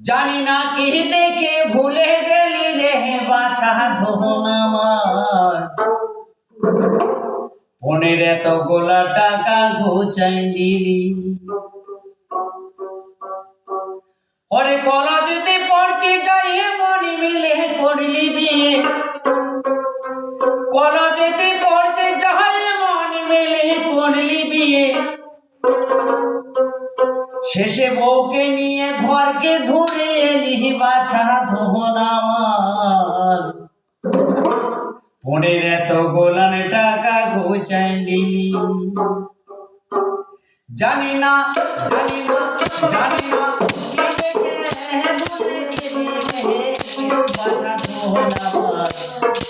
জানি না কি দেখে ভুলে গেলি রে বাছা ধন আমার। পনেরো এত গোলা টাকা ঘুচাই দিলি। ওরে কলেজেতে পড়তে যাই, মন মিলে করলি বিয়ে। কলেজেতে পড়তে যাই, মন মিলে করলি বিয়ে। শেষে বউকে নিয়ে ঘরকে ঘুরে এলি বাছা ধন আমার। পনেরো এত গোলান টাকা ঘুচাই দিলি। জানি না জানি না জানি না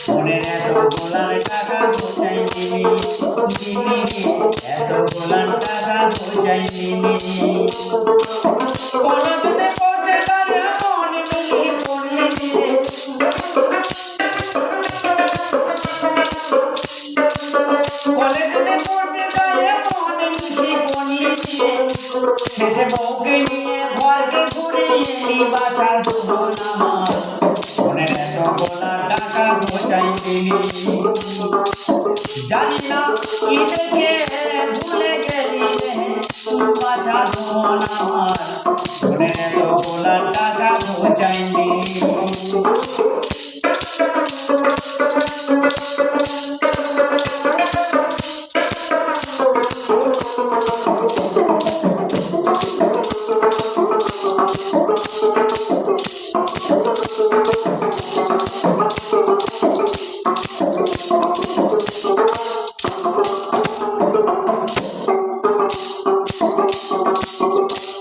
পনেরো এত গোলান টাকা ঘুচাই দিলি দিলি টাকা ঘুচাই দিলি পড়তে গেলে মন মিলিয়ে পড়লি কলেজে পড়তে গেলে মন মিশে পড়লি শেষে বউকে নিয়ে ঘরকে ঘুরে এলি বাছা ধন আমার মনের এত গোলা টাকা ঘোচাই জানি না কি দেখে বাছা ধন আমার মনের এত টাকা ঘোচাই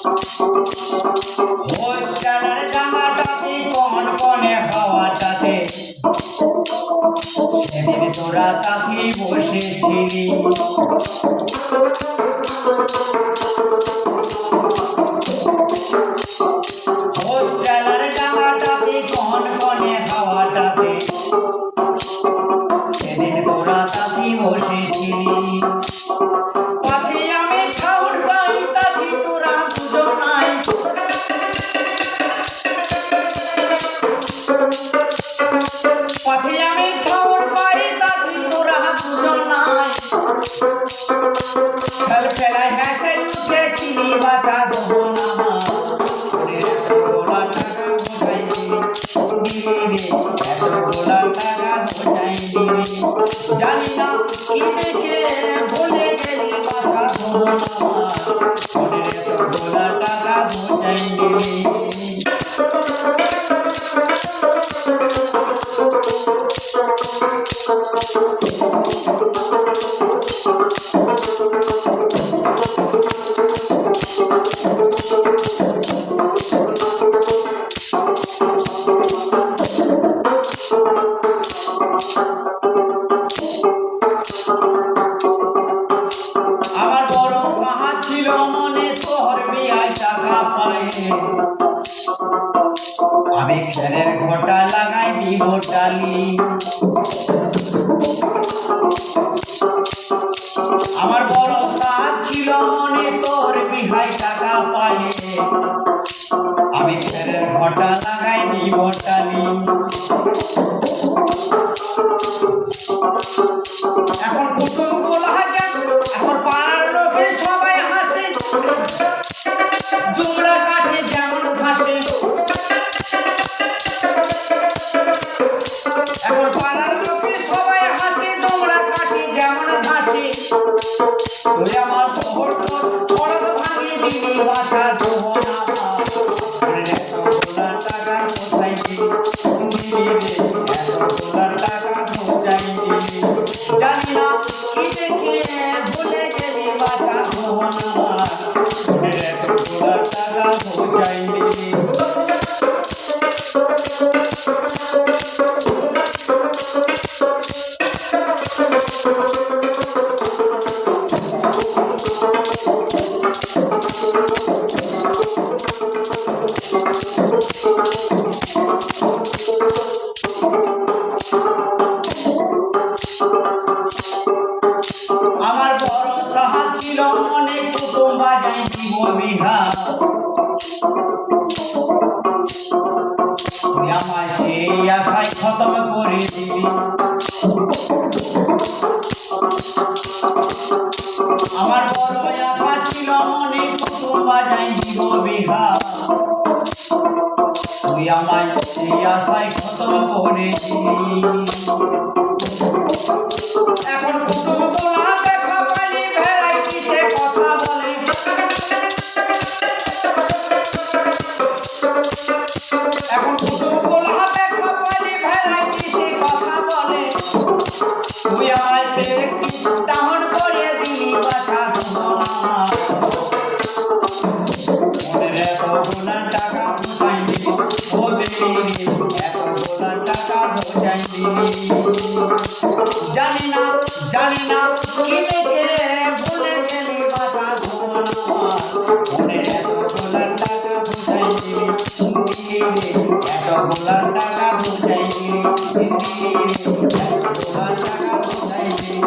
দিলি হোস্টেলের ডাঙাটাতে কন কনে হাওয়াটাতে সেদিন তোরা তাকি বসেছিলি হোস্টেলের ডাঙাটাতে কন কনে হাওয়াটাতে সেদিন তোরা তাকি বসেছিলি পাশে আমি ঠাউর পাই তাছি তোরা দুজন নাই। খেল খেলায় হেসে উঠেছিলি বাঁচা দেবো না জানি না কি দেখে ভুলে গেলি বাসা দেবো না টাকা বোঝাই দিলি। আমি ঘটা লাগাই দিব টালি। আমার বড় ছিল মনে তোর বিহাই টাকা পালে। আমি খেলের ঘটা লাগাই দিব টালি। এখন এখন পাড়ার সবাই হাসে। ভাঙিয়ে আমায় সেই আশায় খতম করেছি জানি না জানি না কি দেখে ভুলে গেলি বাসা ধোনা মনে এত গোলার টাকা বুঝাইনি এত গোলার টাকা বুঝাইনি এত গোলার টাকা বুঝাইনি